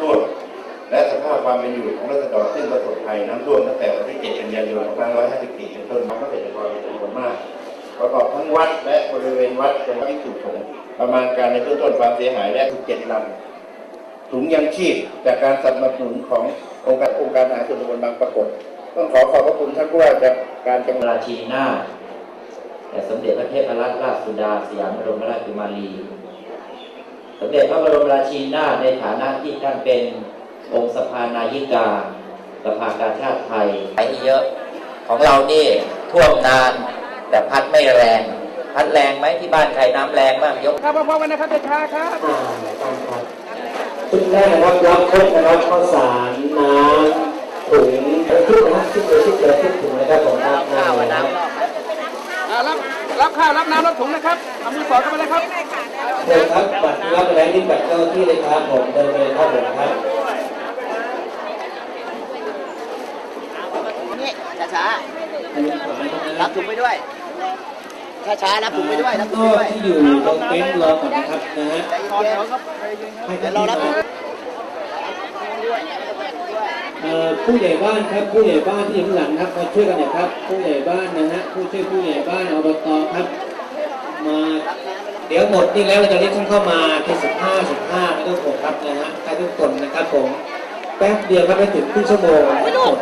ท่วมและสภาพความเป็นอยู่ของรัษฎรซึ่งประสบภัยน้ำท่วมตั้งแต่วันที่ 7 กันยายน 2554เป็นต้นมาก็เป็นจำนวนจำนวนมาก ประกอบทั้งวัดและบริเวณวัดเป็นที่ถูกถมประมาณการในเบื้องต้นความเสียหายและ17ลำถุงยังชีพจากการสนับสนุนขององค์การองค์การอาหารส่วนตำบลบางปรากฏ ต้องขอขอบพระคุณท่านผู้ว่าจากการจังหวัดราชินีนาแต่สมเด็จพระเทพรัตนราชสุดาสยามบรมราชกุมารี สมเด็จพระบรมราชินีนาถในฐานะที่ท่านเป็นองค์สภานายิกาสภากาชาติไทยไหลเยอะ ของเรานี่ท่วมนาน แต่พัดไม่แรง พัดแรงไหมที่บ้านใครน้ำแรงบ้างยกครับพร้อมๆกันนะครับช้าๆครับชุดแรกนะครับรับครบนะครับข้าวสารน้ำถุงทุกนะครับทุกเลยทุกเลยทุกถุงนะครับผมครับข้าวน้ำอ่ารับ รับข้าวรับน้ำรับถุงนะครับเอามือสอดเข้าไปเลยครับเชิญครับบัตรรับอะไรที่บัตรเจ้าที่เลยครับผมเดินไปเลยครับผมครับนี่ช้าอันนี้ขวานะๆครัรับบถุงไปด้วยช้าๆรับถุงไปด้วยรับถุงก็ไปด้วยที่อยู่ตรงเต็นท์รอก่อนนะครับนะฮะใจเย็นๆเดี๋ยวเรารับถุงเอ่อ ผู้ใหญ่บ้านครับผู้ใหญ่บ้านที่อยู่ข้างหลังครับมาช่วยกันหน่อยครับ ผู้ใหญ่บ้านนะฮะผู้ช่วยผู้ใหญ่บ้านอบตครับ มาเดี๋ยวหมดนี่แล้วเราจะเรียกท่านเข้ามาที่สิบห้าสิบห้าไม่ต้องห่วงครับนะฮะให้ทุกคนนะครับผมแป๊บเดียวครับไม่ถึงครึ่งชั่วโมงหมด